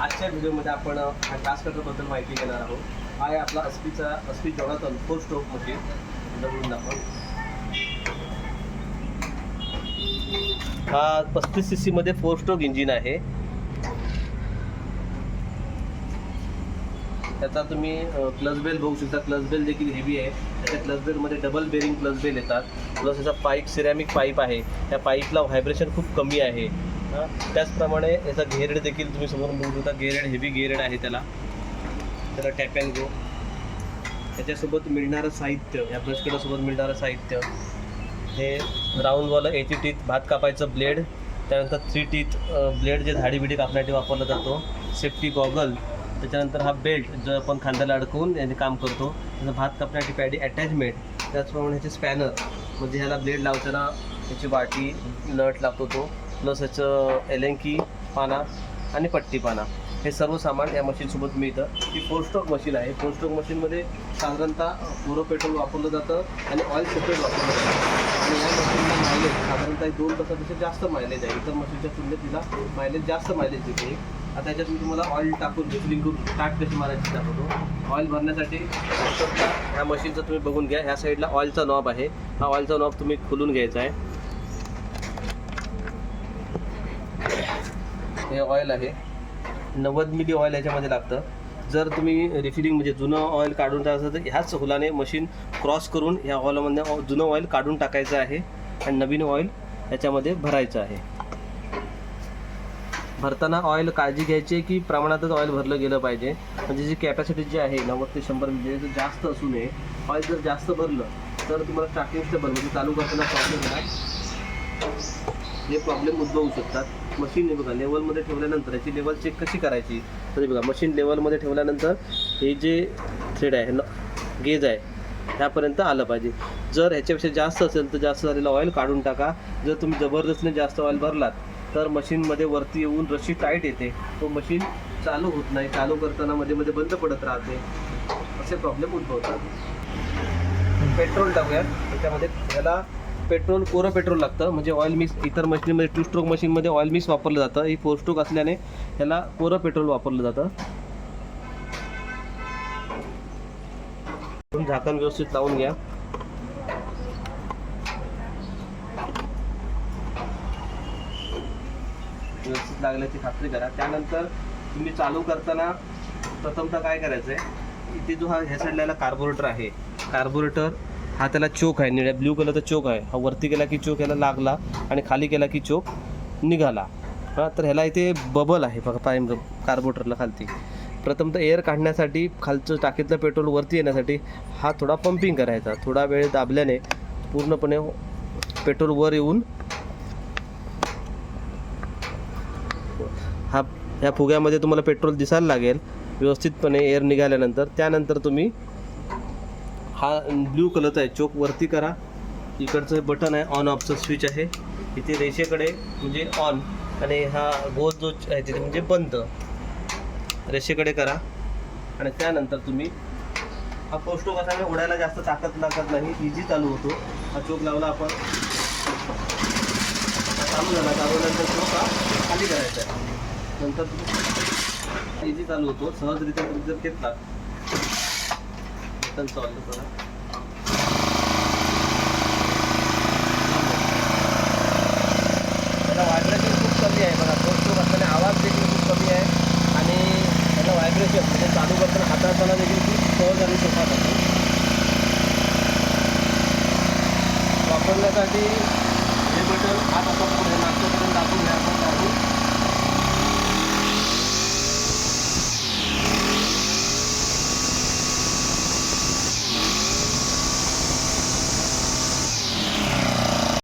आजच्या व्हिडिओमध्ये आपण हा टास्क कटरबद्दल माहिती घेणार आहोत. हा आहे आपला अस्पीचा Aspee Jonathan four stroke machine जवळून दाखव. हा पस्तीस सी सीमध्ये फोर स्ट्रोक इंजिन आहे. त्याचा तुम्ही क्लच बेल बघू शकता. क्लच बेल देखील हेवी आहे. त्याच्या क्लच बेलमध्ये डबल बेरिंग क्लच बेल येतात. प्लस याचा पाईप सिरॅमिक पाईप आहे. त्या पाईपला व्हायब्रेशन खूप कमी आहे. त्याचप्रमाणे याचा गेअरेड देखील तुम्ही समोर बघू शकता. गेअरेड हेवी गेअरेड आहे त्याला. त्याला टॅप अँड गो त्याच्यासोबत मिळणारं साहित्य या ब्रशकडासोबत मिळणारं साहित्य. हे राऊंडवालं एटी टीथ भात कापायचं ब्लेड त्यानंतर थ्री टीथ ब्लेड जे झाडी बिडी कापण्यासाठी वापरला जातो. सेफ्टी गॉगल त्याच्यानंतर हा बेल्ट जो आपण खांद्याला अडकवून याने काम करतो. त्याचं भात कापण्यासाठी पॅडी अटॅचमेंट त्याचप्रमाणे ह्याचे स्पॅनर म्हणजे ह्याला ब्लेड लावताना ह्याची वाटी नट लागतो तो. प्लस ह्याचं एलेंकी पाना आणि पट्टी पाना हे सर्व सामान या मशीनसोबत मिळतं. ही फोर स्ट्रोक मशीन आहे. फोर स्ट्रोक मशीनमध्ये साधारणतः पुरं पेट्रोल वापरलं जातं आणि ऑइल सेपरेट वापरलं जातं. आणि या मशीनला मायलेज साधारणतः एक दोन तासापेक्षा जास्त मायलेज आहे. इतर मशीनच्या तुलनेत तिला मायलेज जास्त मायलेज देते आता याच्यात मी तुम्हाला ऑइल टाकून रिफिलिंग करून टाक कशी मारायची दाखवतो. ऑइल भरण्यासाठी ह्या मशीनचं तुम्ही बघून घ्या. ह्या साईडला ऑइलचा नॉब आहे. हा ऑइलचा नॉब तुम्ही खोलून घ्यायचा आहे. हे ऑइल आहे. नव्वद मिली ऑइल याच्यामध्ये लागतं. जर तुम्ही रिफिलिंग म्हणजे जुनं ऑइल काढून टाकायचं तर ह्याच हुलाने मशीन क्रॉस करून ह्या ऑइलमधनं जुनं ऑइल काढून टाकायचं आहे आणि नवीन ऑइल याच्यामध्ये भरायचं आहे. भरताना ऑइल काळजी घ्यायची आहे की प्रमाणातच ऑइल भरलं गेलं पाहिजे? म्हणजे जी कॅपॅसिटी जी आहे नव्वद ते शंभर म्हणजे जर जास्त असू नये ऑइल जर जास्त भरलं तर तुम्हाला स्टार्टिंग स्टेबल म्हणजे चालू करताना प्रॉब्लेम येणार हे प्रॉब्लेम उद्भवू शकतात. मशीन हे बघा लेवलमध्ये ठेवल्यानंतर याची लेवल चेक कशी करायची? तर हे बघा मशीन लेवलमध्ये ठेवल्यानंतर हे जे थ्रेड आहे न गेज आहे ह्यापर्यंत आलं पाहिजे. जर ह्याच्यापेक्षा जास्त असेल तर जास्त झालेलं ऑइल काढून टाका. जर तुम्ही जबरदस्तीने जास्त ऑइल भरलात तर मशीनमध्ये वरती येऊन रशी टाईट येते. तो मशीन चालू होत नाही. चालू करताना मध्ये मध्ये बंद पडत राहते. असे प्रॉब्लेम उद्भवतात. पेट्रोल टाकूयात. त्याच्यामध्ये ह्याला पेट्रोल कोरं पेट्रोल लागतं म्हणजे ऑइल मिक्स इतर मशीनमध्ये टू स्ट्रोक मशीनमध्ये ऑइल मिक्स वापरलं जातं. ही फोर स्ट्रोक असल्याने ह्याला कोरं पेट्रोल वापरलं जातं. झाकण व्यवस्थित लावून घ्या. व्यवस्थित लागल्याची खात्री करा. त्यानंतर तुम्ही चालू करताना प्रथमतः काय करायचं आहे इथे जो हा ह्या साईडला कार्बोरेटर आहे. कार्बोरेटर हा त्याला चोक आहे निळ्या ब्ल्यू कलरचा चोक आहे. हा वरती गेला की चोक ह्याला लागला आणि खाली गेला की चोक निघाला. हां तर ह्याला इथे बबल आहे बघा पाय कार्बोरेटरला खालती. प्रथमतः एअर काढण्यासाठी खालचं टाकीतलं पेट्रोल वरती येण्यासाठी हा थोडा पंपिंग करायचा. थोडा वेळ दाबल्याने पूर्णपणे पेट्रोल वर येऊन हा ह्या फुग्यामध्ये तुम्हाला पेट्रोल दिसायला लागेल. व्यवस्थितपणे एअर निघाल्यानंतर. त्यानंतर तुम्ही हा ब्ल्यू कलरचा आहे. चोक वरती करा. इकडचं हे बटन आहे. ऑन ऑफचं स्विच आहे. इथे रेषेकडे म्हणजे ऑन आणि हा गोल जो आहे तिथे म्हणजे बंद. रेषेकडे करा. आणि त्यानंतर तुम्ही हा पोस्टो कसा उडायला जास्त ताकद लागत नाही. इझी चालू होतो. हा चोक लावला आपण. चालू झाला. चालवल्यानंतर चोक हा खाली करायचा आहे. नंतर इझी चालू होतो. सहजरित्या तुम्ही जर घेतला बटन चालू करा. त्याला व्हायब्रेशन खूप कमी आहे बघा. तो स्ट्रोक असताना आवाज देखील खूप कमी आहे. आणि त्याला व्हायब्रेशन म्हणजे चालू करताना हाताळताना देखील खूप सहज आणि सोपा जातो. वापरण्यासाठी हे बटन हात असा पुढे